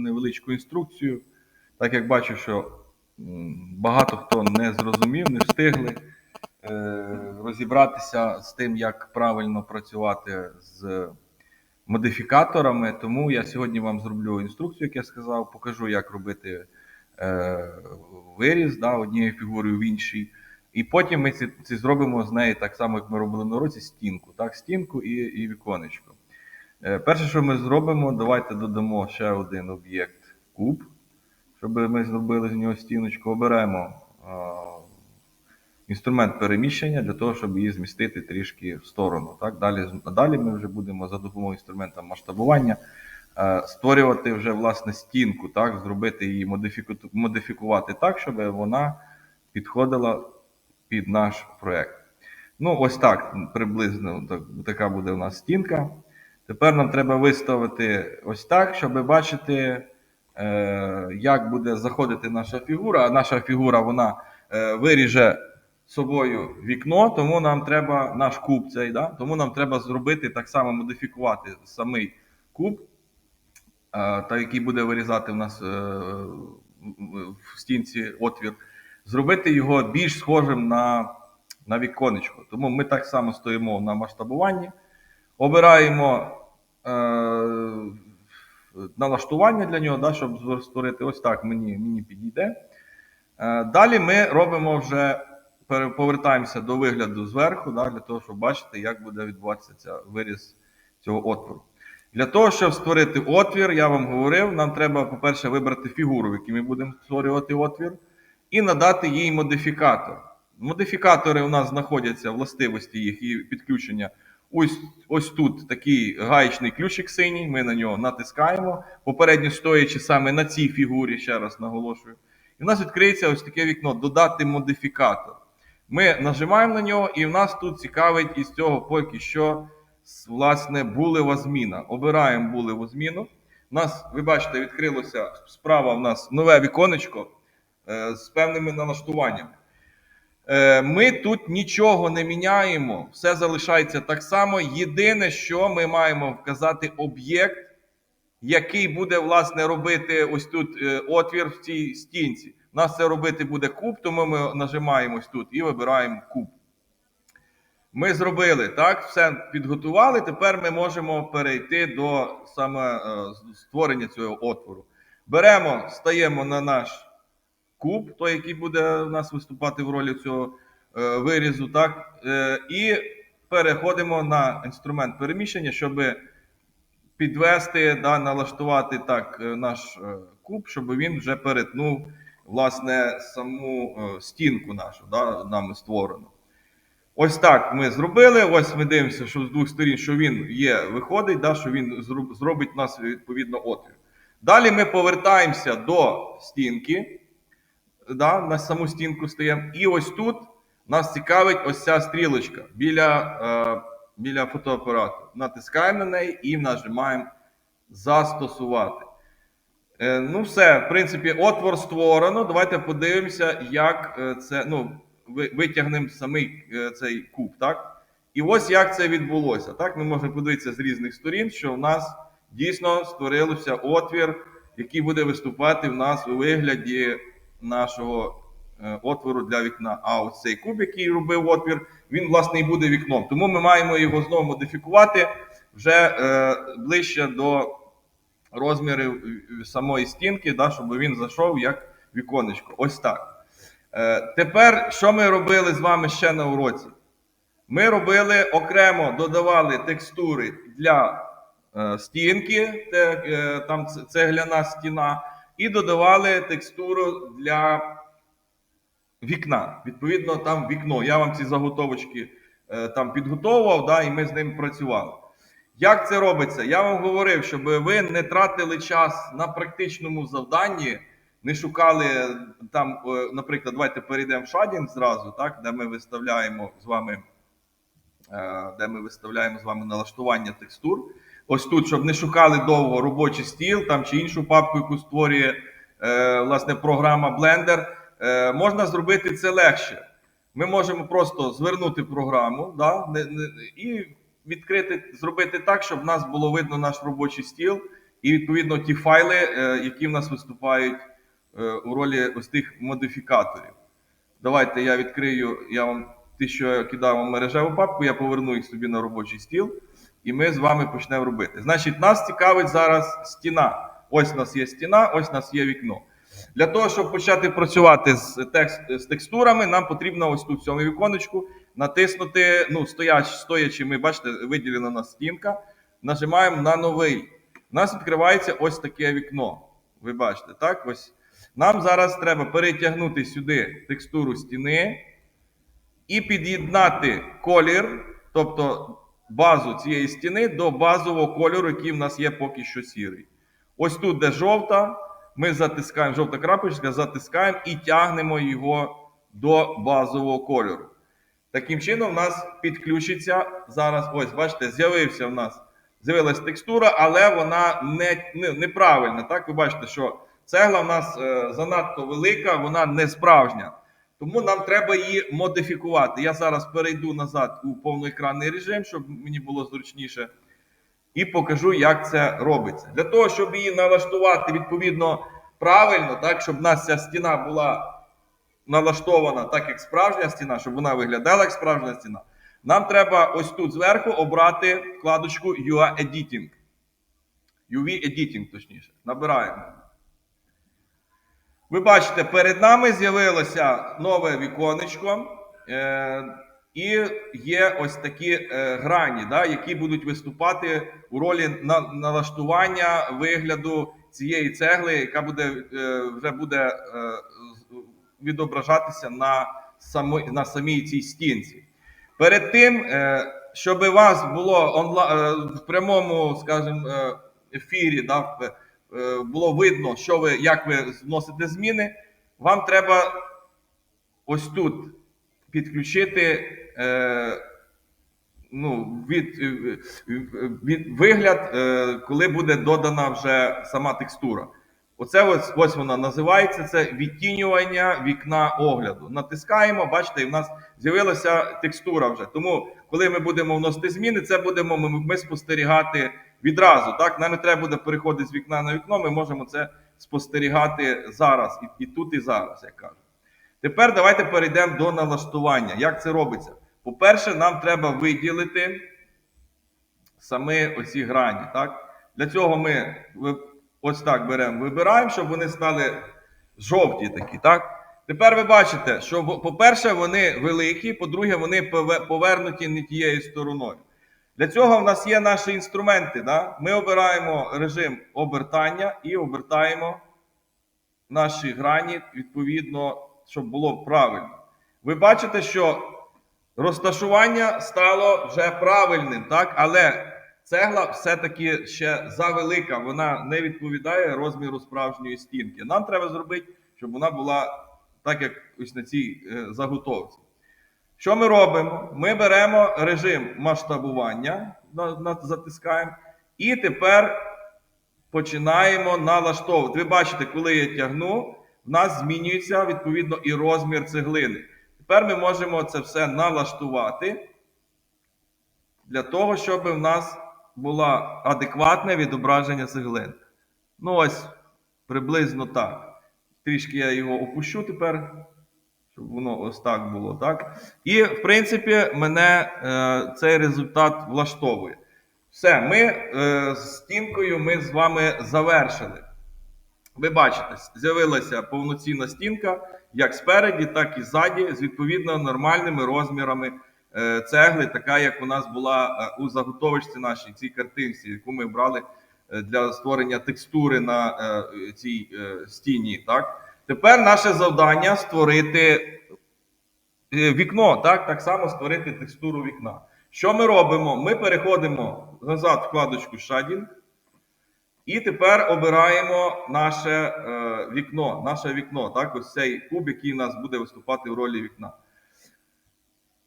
невеличку інструкцію, так як бачу, що багато хто не зрозумів, не встигли е, розібратися з тим, як правильно працювати з модифікаторами. Тому я сьогодні вам зроблю інструкцію, як я сказав, покажу, як робити е, виріз да, однією фігурою в іншій. І потім ми ці, зробимо з неї так само, як ми робили на році, стінку. Так, стінку і, і віконечко. Е, Перше, що ми зробимо, давайте додамо ще один об'єкт куб, щоб ми зробили з нього стіночку. Оберемо а, інструмент переміщення для того, щоб її змістити трішки в сторону. Так? Далі, далі ми вже будемо за допомогою інструмента масштабування е, створювати вже власне стінку, так? зробити її модифіку- модифікувати так, щоб вона підходила під наш проект. Ну, ось так приблизно так, така буде у нас стінка. Тепер нам треба виставити ось так, щоб бачити, е, як буде заходити наша фігура. А наша фігура вона е, виріже собою вікно, тому нам треба наш куб цей, да? тому нам треба зробити так само модифікувати самий куб, е, та який буде вирізати в нас в стінці отвір, зробити його більш схожим на, на віконечко. Тому ми так само стоїмо на масштабуванні. Обираємо е, налаштування для нього, да, щоб створити ось так мені, мені підійде. Е, далі ми робимо вже, повертаємося до вигляду зверху, да, для того, щоб бачити, як буде відбуватися ця, виріз цього отвору. Для того, щоб створити отвір, я вам говорив, нам треба, по-перше, вибрати фігуру, в якій ми будемо створювати отвір, і надати їй модифікатор. Модифікатори у нас знаходяться властивості їх і підключення. Ось, ось тут такий гаєчний ключик синій, ми на нього натискаємо, попередньо стоячи саме на цій фігурі, ще раз наголошую. І в нас відкриється ось таке вікно Додати модифікатор. Ми нажимаємо на нього, і в нас тут цікавить із цього поки що власне булева зміна. Обираємо булеву зміну. У нас, ви бачите, відкрилося справа в нас нове віконечко е, з певними налаштуваннями. Е, Ми тут нічого не міняємо, все залишається так само. Єдине, що ми маємо вказати об'єкт, який буде власне робити ось тут е, отвір в цій стінці. У нас це робити буде куб, тому ми нажимаємо тут і вибираємо куб. Ми зробили так, все підготували. Тепер ми можемо перейти до саме е, створення цього отвору. Беремо, стаємо на наш куб, той, який буде у нас виступати в ролі цього е, вирізу, так, е, і переходимо на інструмент переміщення, щоб підвести, да, налаштувати так е, наш куб, щоб він вже перетнув власне саму стінку нашу, да, нами створену. Ось так ми зробили. Ось ми дивимося, що з двох сторін, що він є, виходить, да, що він зробить у нас відповідно отвір. Далі ми повертаємося до стінки, да, на саму стінку стаємо. І ось тут нас цікавить ось ця стрілочка біля, е, біля фотоапарату. Натискаємо на неї і нажимаємо застосувати. Е, ну, все, в принципі, отвор створено. Давайте подивимося, як е, це. Ну, витягнемо самий е, цей куб, так? І ось як це відбулося. Так, ми можемо подивитися з різних сторін, що в нас дійсно створився отвір, який буде виступати в нас у вигляді нашого е, отвору для вікна. А ось цей куб, який робив отвір, він власне і буде вікном. Тому ми маємо його знову модифікувати вже е, ближче до розмірів самої стінки, да, щоб він зайшов як віконечко. Ось так. Е, тепер, що ми робили з вами ще на уроці? Ми робили окремо додавали текстури для е, стінки, е, там цегляна стіна, і додавали текстуру для вікна. Відповідно, там вікно. Я вам ці заготовочки е, там підготовував, да, і ми з ним працювали. Як це робиться? Я вам говорив, щоб ви не тратили час на практичному завданні, не шукали там, е, наприклад, давайте перейдемо в шадінг зразу, так, де ми виставляємо з вами, е, де ми виставляємо з вами налаштування текстур. Ось тут, щоб не шукали довго робочий стіл там чи іншу папку, яку створює е, власне програма Blender, е, можна зробити це легше. Ми можемо просто звернути програму да, і відкрити, зробити так, щоб в нас було видно наш робочий стіл і відповідно ті файли, е, які в нас виступають е, у ролі ось тих модифікаторів. Давайте я відкрию, я вам ті, що кидав вам мережеву папку, я поверну їх собі на робочий стіл, і ми з вами почнемо робити. Значить, нас цікавить зараз стіна. Ось у нас є стіна, ось у нас є вікно. Для того, щоб почати працювати з, текст, з текстурами, нам потрібно ось тут в цьому віконечку натиснути, ну, стояч, стоячи, ми бачите, виділена у нас стінка. Нажимаємо на новий. У нас відкривається ось таке вікно. Ви бачите, так? Ось. Нам зараз треба перетягнути сюди текстуру стіни і під'єднати колір, тобто базу цієї стіни до базового кольору, який в нас є поки що сірий. Ось тут, де жовта, ми затискаємо, жовта крапочка, затискаємо і тягнемо його до базового кольору. Таким чином, в нас підключиться зараз. Ось, бачите, з'явився в нас. З'явилась текстура, але вона не, не, неправильна. Так, ви бачите, що цегла в нас е, занадто велика, вона не справжня. Тому нам треба її модифікувати. Я зараз перейду назад у повноекранний режим, щоб мені було зручніше, і покажу, як це робиться. Для того, щоб її налаштувати відповідно правильно, так, щоб в нас ця стіна була налаштована так, як справжня стіна, щоб вона виглядала як справжня стіна. Нам треба ось тут зверху обрати вкладочку UA Editing. UV Editing, точніше. Набираємо. Ви бачите, перед нами з'явилося нове віконечко. Е, і є ось такі е, грані, да, які будуть виступати у ролі на, налаштування вигляду цієї цегли, яка буде, е, вже буде е, відображатися на, само, на самій цій стінці. Перед тим, е, щоб вас було онла... е, в прямому, скажімо, е, ефірі, да, було видно, що ви, як ви вносите зміни, вам треба ось тут підключити е, ну, від, е, від, вигляд, е, коли буде додана вже сама текстура. Оце ось, ось вона називається це відтінювання вікна огляду. Натискаємо, бачите, і в нас з'явилася текстура вже. Тому, коли ми будемо вносити зміни, це будемо ми, ми спостерігати відразу. Так, нам не треба буде переходити з вікна на вікно. Ми можемо це спостерігати зараз, і, і тут, і зараз, як кажуть. Тепер давайте перейдемо до налаштування. Як це робиться? По-перше, нам треба виділити саме оці грані. Так? Для цього ми ось так беремо, вибираємо, щоб вони стали жовті такі. Так? Тепер ви бачите, що, по-перше, вони великі, по-друге, вони повернуті не тією стороною. Для цього в нас є наші інструменти. Да? Ми обираємо режим обертання і обертаємо наші грані відповідно, щоб було правильно. Ви бачите, що розташування стало вже правильним, так? але цегла все-таки ще завелика, вона не відповідає розміру справжньої стінки. Нам треба зробити, щоб вона була так, як ось на цій е, заготовці. Що ми робимо? Ми беремо режим масштабування, затискаємо, і тепер починаємо налаштовувати. Ви бачите, коли я тягну, в нас змінюється відповідно і розмір цеглини. Тепер ми можемо це все налаштувати для того, щоб в нас було адекватне відображення цеглин. Ну, ось приблизно так. Трішки я його опущу тепер, щоб воно ось так було. так? І, в принципі, мене е, цей результат влаштовує. Все, ми е, з стінкою ми з вами завершили. Ви бачите, з'явилася повноцінна стінка як спереді, так і ззаді, з відповідно нормальними розмірами е, цегли, така як у нас була е, у заготовочці нашій, цій картинці, яку ми брали е, для створення текстури на е, цій е, стіні. Так? Тепер наше завдання створити е, вікно, так? так само створити текстуру вікна. Що ми робимо? Ми переходимо назад в вкладочку Shading. І тепер обираємо наше е, вікно. Наше вікно, так, ось цей куб, який у нас буде виступати в ролі вікна.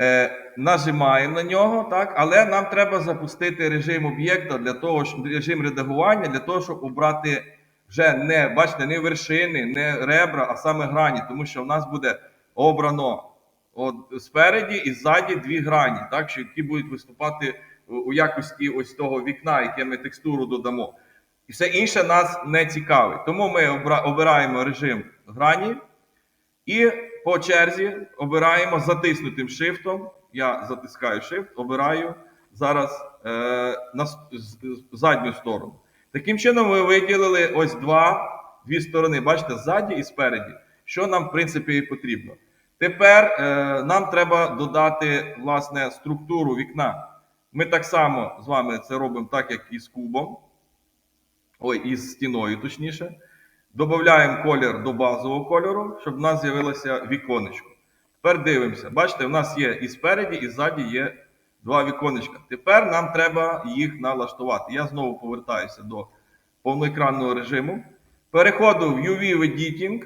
Е, нажимаємо на нього, так, але нам треба запустити режим об'єкта для того, щоб режим редагування, для того, щоб обрати вже не, бачите, не вершини, не ребра, а саме грані, тому що в нас буде обрано от, спереді і ззаді дві грані, так, що, які будуть виступати у- якості ось того вікна, яке ми текстуру додамо. І все інше нас не цікавить. Тому ми обираємо режим грані і по черзі обираємо затиснутим шифтом. Я затискаю shift, обираю зараз е, на задню сторону. Таким чином, ми виділили ось два, дві сторони. Бачите, ззаді і спереді. Що нам, в принципі, і потрібно. Тепер е, нам треба додати власне структуру вікна. Ми так само з вами це робимо так, як і з кубом. Ой, із стіною, точніше. Додаємо колір до базового кольору, щоб в нас з'явилося віконечко. Тепер дивимося. Бачите, у нас є і спереді, і ззаді є два віконечка. Тепер нам треба їх налаштувати. Я знову повертаюся до повноекранного режиму. Переходжу в UV Editing.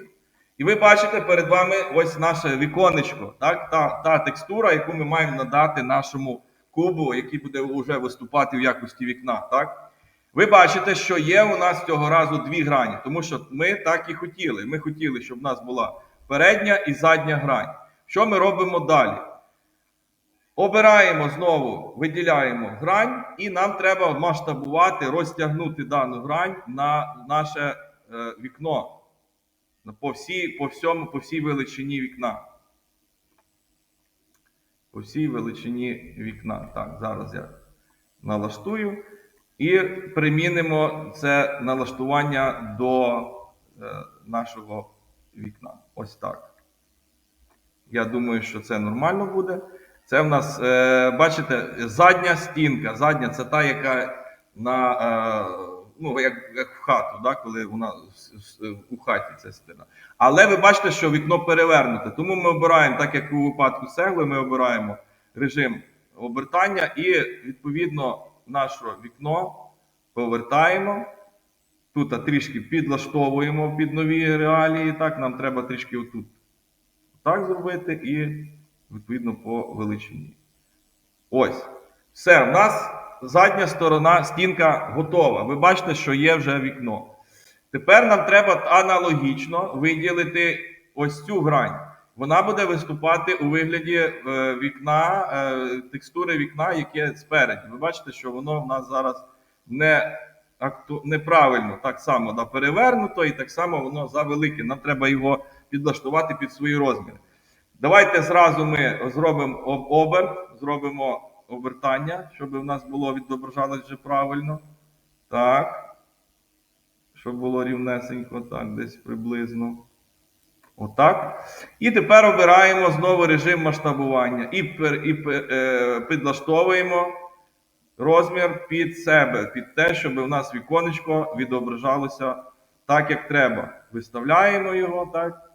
І ви бачите перед вами ось наше віконечко, так? Та, та текстура, яку ми маємо надати нашому кубу, який буде вже виступати в якості вікна. Так? Ви бачите, що є у нас цього разу дві грані, тому що ми так і хотіли. Ми хотіли, щоб в нас була передня і задня грань. Що ми робимо далі? Обираємо знову, виділяємо грань, і нам треба масштабувати, розтягнути дану грань на наше е, вікно. По всій, по всьому, по всій величині вікна. По всій величині вікна. Так, зараз я налаштую. І примінимо це налаштування до е, нашого вікна. Ось так. Я думаю, що це нормально буде. Це в нас, е, бачите, задня стінка. Задня це та, яка на, е, ну, як, як в хату, да, коли вона у хаті ця стіна. Але ви бачите, що вікно перевернуте. Тому ми обираємо, так як у випадку цегли, ми обираємо режим обертання і відповідно наше вікно повертаємо. Тут трішки підлаштовуємо під нові реалії. Так, нам треба трішки отут так зробити і відповідно по величині. Ось. Все, в нас задня сторона стінка готова. Ви бачите, що є вже вікно. Тепер нам треба аналогічно виділити ось цю грань. Вона буде виступати у вигляді е, вікна, е, текстури вікна, яке спереді. Ви бачите, що воно в нас зараз не акту... неправильно так само перевернуто, і так само воно завелике. Нам треба його підлаштувати під свої розміри. Давайте зразу ми зробимо об- оберт, зробимо обертання, щоб в нас було відображалось вже правильно. Так. Щоб було рівнесенько, так, десь приблизно. Отак. І тепер обираємо знову режим масштабування і, пер, і е, підлаштовуємо розмір під себе, під те, щоб у нас віконечко відображалося так, як треба. Виставляємо його так,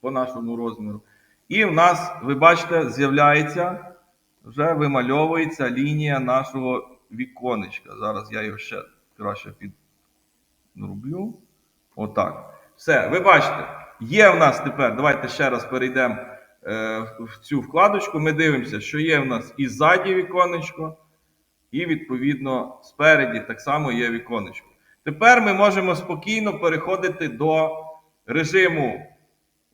по нашому розміру. І в нас, ви бачите, з'являється, вже вимальовується лінія нашого віконечка. Зараз я його ще краще підроблю. Отак. Все, ви бачите, є в нас тепер. Давайте ще раз перейдемо е, в цю вкладочку. Ми дивимося, що є в нас і ззаді віконечко, і відповідно спереді так само є віконечко. Тепер ми можемо спокійно переходити до режиму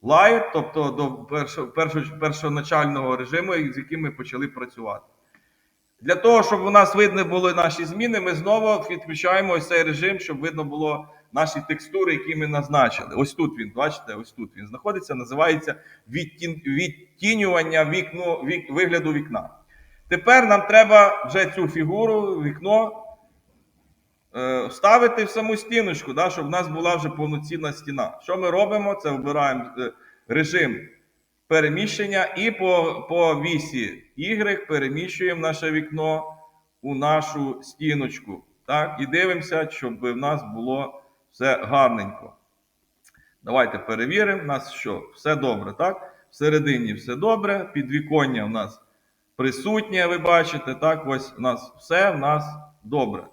Light, тобто до першо, першо, першоначального режиму, з яким ми почали працювати. Для того, щоб у нас видно були наші зміни, ми знову відключаємо ось цей режим, щоб видно було наші текстури, які ми назначили. Ось тут він, бачите, ось тут він знаходиться, називається відтін, відтінювання вікну, вік, вигляду вікна. Тепер нам треба вже цю фігуру, вікно ставити в саму стіночку, да, щоб в нас була вже повноцінна стіна. Що ми робимо? Це обираємо е, режим переміщення і по, по вісі Y переміщуємо наше вікно у нашу стіночку. Так, і дивимося, щоб в нас було все гарненько. Давайте перевіримо. У нас що? Все добре, так? Всередині все добре. Підвіконня у нас присутнє, ви бачите. Так, ось у нас все в нас добре.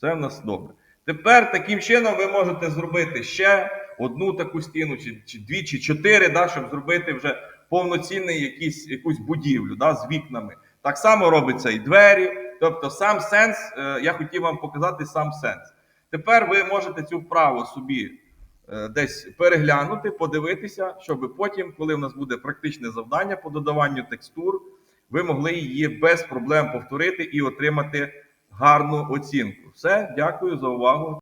Все в нас добре. Тепер таким чином ви можете зробити ще одну таку стіну, чи, чи дві, чи чотири, да, щоб зробити вже повноцінний якусь будівлю да, з вікнами. Так само робиться і двері. Тобто, сам сенс, е, я хотів вам показати сам сенс. Тепер ви можете цю вправу собі е, десь переглянути, подивитися, щоб потім, коли в нас буде практичне завдання по додаванню текстур, ви могли її без проблем повторити і отримати гарну оцінку. Все, дякую за увагу.